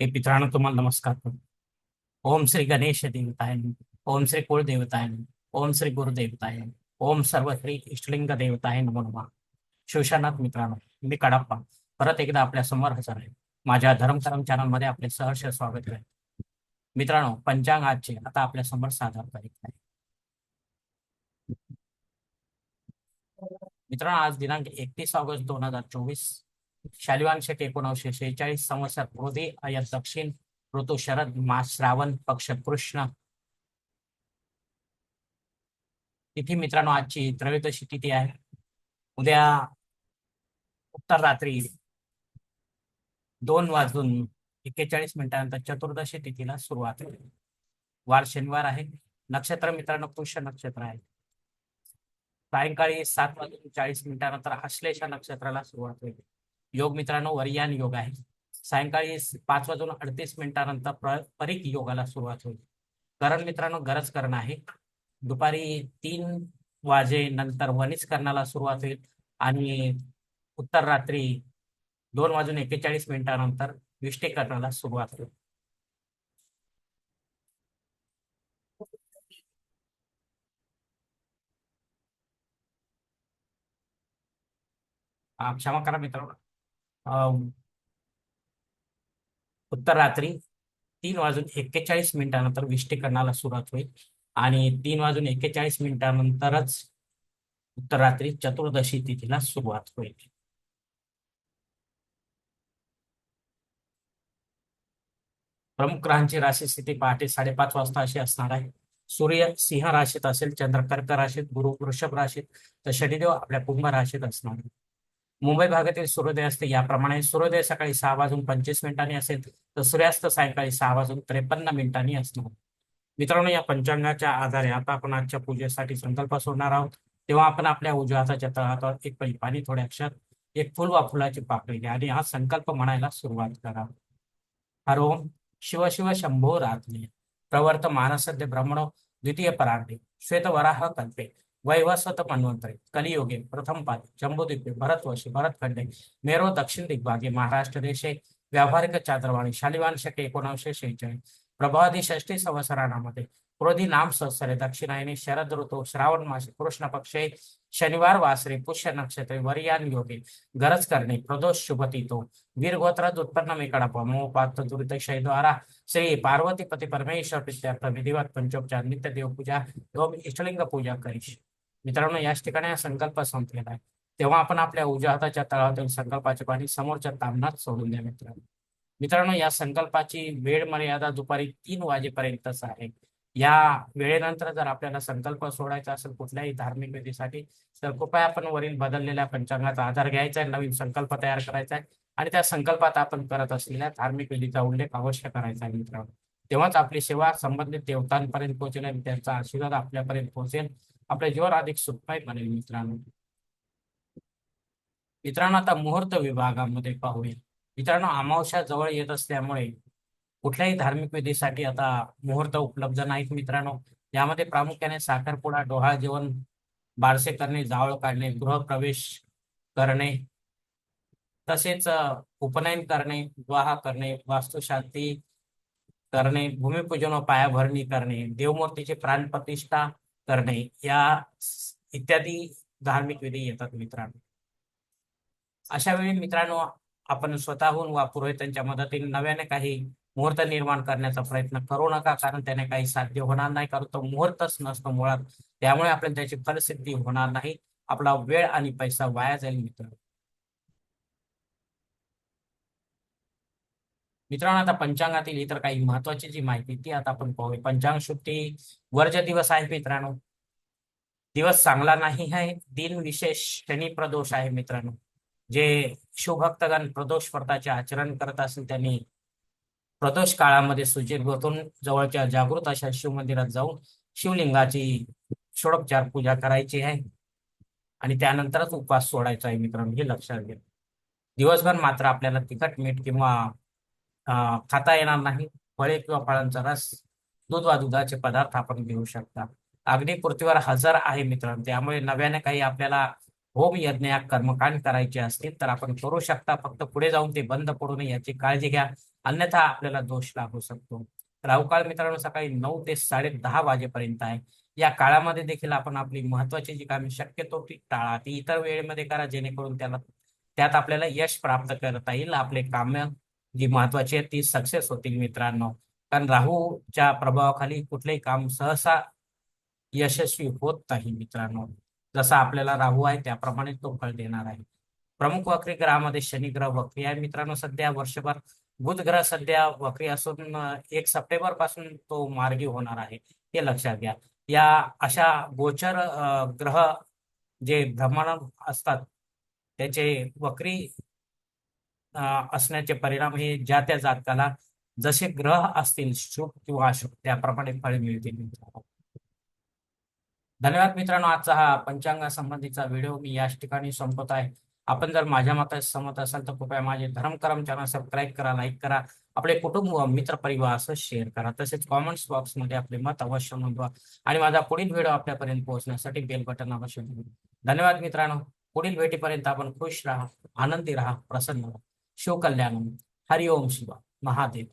हे मित्रांनो तुम्हाला नमस्कार करतो ओम श्री गणेश देवताय ओम श्री कुळदेवताय ओम श्री गुरुदेवताय ओम सर्व श्री इष्टलिंग देवताय नमो नमः. शिवशानाथ मित्रांनो मी कडाप्पा. परत एकदा आपल्यासमोर हजर आहे. माझ्या धर्मकरम चॅनलमध्ये आपले सहर्ष स्वागत आहे. मित्रांनो पंचांग आजचे आता आपल्यासमोर सादर करीत आहे. मित्रांनो आज दिनांक एकतीस ऑगस्ट दोन हजार चोवीस. शालिवान शके एकोणीसशे शेहेचाळीस संवत्सर क्रोधी अयत दक्षिण ऋतू शरद मास श्रावण पक्ष कृष्ण. तिथी मित्रांनो आजची त्रयोदशी तिथी आहे. उद्या उत्तर रात्री दोन वाजून एक्केचाळीस मिनिटानंतर चतुर्दशी तिथीला सुरुवात होईल. वार शनिवार आहे. नक्षत्र मित्रांनो पुष्य नक्षत्र आहे. सायंकाळी सात वाजून चाळीस मिनिटानंतर आश्लेषा नक्षत्राला सुरुवात होईल. योग मित्रांनो वरियान योग आहे. सायंकाळी पाच वाजून अडतीस मिनिटानंतर प्र योगाला सुरुवात होईल. करण मित्रांनो गरज करण आहे. दुपारी तीन वाजे नंतर वनिज करणाला सुरुवात होईल आणि उत्तर रात्री दोन वाजून एक्केचाळीस मिनिटानंतर विष्टीकरणाला सुरुवात होईल. हा, क्षमा करा मित्रांनो. उत्तर रात्री तीन वाजून एक्केचाळीस मिनिटानंतर विष्टीकरणाला सुरुवात होईल. आणि तीन वाजून एक्केचाळीस मिनिटानंतरच उत्तर रात्री चतुर्दशी तिथीला सुरुवात होईल. प्रमुख ग्रहांची राशी स्थिती पहाटे साडेपाच वाजता अशी असणार आहे. सूर्य सिंह राशीत असेल चंद्र कर्क राशीत गुरु वृषभ राशीत तर शनिदेव आपल्या कुंभ राशीत असणार आहे मुंबई भागातील सूर्योदय असते. याप्रमाणे सूर्योदय सकाळी सहा वाजून पंचवीस मिनिटांनी असेल तर सूर्यास्त सायंकाळी सहा वाजून त्रेपन्न मिनिटांनी असणार. मित्रांनो या पंचांगाच्या आधारे आता आपण आजच्या पूजेसाठी संकल्प सोडणार आहोत. तेव्हा आपण आपल्या उजव्या हाताच्या तळहातावर एक पळी पाणी थोड्या अक्षर एक फुल वा फुलाची पाकळी घ्या आणि हा संकल्प म्हणायला सुरुवात करा. हरोम शिव शिव शंभो रात्री प्रवर्त मानसद्य ब्रह्मणो द्वितीय परांडे श्वेत वराह कल्पे. वैवस्वत मन्वंतरे कलियुगे प्रथम पादे जम्बूद्वीपे भरतवर्षी भरतखंडे मेरो दक्षिण दिग्भागे महाराष्ट्र देशे व्यावहारिक चांद्रवाणी शालिवान शके एकोणीसशे शेहेचाळीस प्रभादी षष्टी संवसरानामध्ये क्रोधी नाम संवत्सरे दक्षिणायने शरद ऋतू श्रावण मासे कृष्ण पक्षे शनिवार वासरे पुष्य नक्षत्रे वरियान योगे गरज करणे प्रदोष शुभतीतो वीरगोत्रात उत्पन्न मेकडा मोपात दुर्दक्षय द्वारा श्री पार्वती पती परमेश्वर प्रित्यर्थ विधिवत पंचोपचार नित्य देवपूजा एवं इष्टलिंग पूजा करीश. मित्रांनो याच ठिकाणी हा संकल्प संपलेला आहे. तेव्हा आपण आपल्या उजव्या हाताच्या तळातील संकल्पाचे पाणी समोरच्या तांबणात सोडून द्या मित्रांनो. मित्रांनो या संकल्पाची वेळ मर्यादा दुपारी तीन वाजेपर्यंतच आहे. या वेळेनंतर जर आपल्याला संकल्प सोडायचा असेल कुठल्याही धार्मिक विधीसाठी तर कृपया आपण वरील बदललेल्या पंचांगाचा आधार घ्यायचा आहे नवीन संकल्प तयार करायचा आहे आणि त्या संकल्पात आपण करत असलेल्या धार्मिक विधीचा उल्लेख अवश्य करायचा आहे मित्रांनो. तेव्हाच आपली सेवा संबंधित देवतांपर्यंत पोहोचेल आणि त्यांचा आशीर्वाद आपल्यापर्यंत पोहोचेल. आपले जीवन अधिक सुखमय बनेल मित्रांनो. मित्रांनो आता मुहूर्त विभागामध्ये पाहूया. मित्रांनो अमावस्या जवळ येत असल्यामुळे कुठल्याही धार्मिक विधीसाठी आता मुहूर्त उपलब्ध नाहीत मित्रांनो. यामध्ये प्रामुख्याने साखरपुडा डोहाळ जेवण बारसे करणे जावळ काढणे गृहप्रवेश करणे तसेच उपनयन करणे विवाह करणे वास्तुशांती करणे भूमिपूजन व पायाभरणी करणे देवमूर्तीची प्राणप्रतिष्ठा करणे या इत्यादी धार्मिक विधी येतात मित्रांनो. अशा वेळी मित्रांनो आपण स्वतःहून वा पुरोहितांच्या मदतीने. नव्याने काही मुहूर्त निर्माण करण्याचा प्रयत्न करू नका कारण त्याने काही साध्य होणार नाही. कारण तो मुहूर्तच नसतो मुळात. त्यामुळे आपल्याला त्याची फलसिद्धी होणार नाही. आपला वेळ आणि पैसा वाया जाईल मित्र मित्रांनो आता पंचांगातील इतर काही महत्वाची जी माहिती ती आता आपण पाहूया. पंचांग शुद्धी वर्ज दिवस आहे मित्रांनो. दिवस चांगला नाही आहे. दिन विशेष शनी प्रदोष आहे मित्रांनो. जे शिवभक्तगण प्रदोष व्रताचे आचरण करत असेल त्यांनी प्रदोष काळामध्ये सुचिरभूतून जवळच्या जागृत अशा शिव मंदिरात जाऊन शिवलिंगाची षोडोपचार पूजा करायची आहे. आणि त्यानंतरच उपवास सोडायचा आहे मित्रांनो हे लक्षात घ्या. दिवसभर मात्र आपल्याला तिखट मीठ किंवा खाता येणार नाही. फळे किंवा फळांचा रस दूध वा दुधाचे पदार्थ आपण घेऊ शकता. अग्नी पृथ्वीवर हजर आहे मित्रांनो त्यामुळे नव्याने काही आपल्याला होम यज्ञ कर्मकांड करायचे असतील तर आपण करू शकता. फक्त पुढे जाऊन ते बंद पडू नये याची काळजी घ्या. अन्यथा आपल्याला दोष लागू शकतो. राहू काळ मित्रांनो सकाळी नऊ ते साडे दहा वाजेपर्यंत आहे. या काळामध्ये देखील आपण आपली महत्वाची जी कामे शक्यतो ती टाळा. ती इतर वेळेमध्ये करा जेणेकरून त्याला त्यात आपल्याला यश प्राप्त करता येईल. आपले काम जी महत्वाची आहेत ती सक्सेस होतील मित्रांनो. कारण राहूच्या प्रभावाखाली कुठलेही काम सहसा यशस्वी होत नाही मित्रांनो. जसा आपल्याला राहू आहे त्याप्रमाणे तो फळ देणार आहे. प्रमुख वक्री ग्रहामध्ये शनी ग्रह वक्री आहे मित्रांनो. सध्या वर्षभर बुध ग्रह सध्या वक्री असून एक सप्टेंबरपासून तो मार्गी होणार आहे हे लक्षात घ्या. या अशा गोचर ग्रह जे भ्रमण असतात त्याचे वक्री असण्याचे परिणाम हे ज्या त्या जातकाला जसे ग्रह असतील शुभ किंवा अशुभ त्याप्रमाणे फळे मिळतील. धन्यवाद मित्रांनो आजचा हा पंचांगा संबंधीचा व्हिडिओ मी याच ठिकाणी संपत आहे. आपण जर माझ्या मता सहमत असाल तर कृपया माझे धर्मकरम चॅनल सबस्क्राईब करा लाईक करा आपले कुटुंब व मित्र परिवार असं शेअर करा. तसेच कॉमेंट्स बॉक्समध्ये आपले मत अवश्य नोंदवा. आणि माझा पुढील व्हिडिओ आपल्यापर्यंत पोहोचण्यासाठी बेल बटन अवश्य धन्यवाद मित्रांनो. पुढील भेटीपर्यंत आपण खुश राहा आनंदी राहा प्रसन्न राहा. शिवकल्याण हरिओम शिवा महादेव.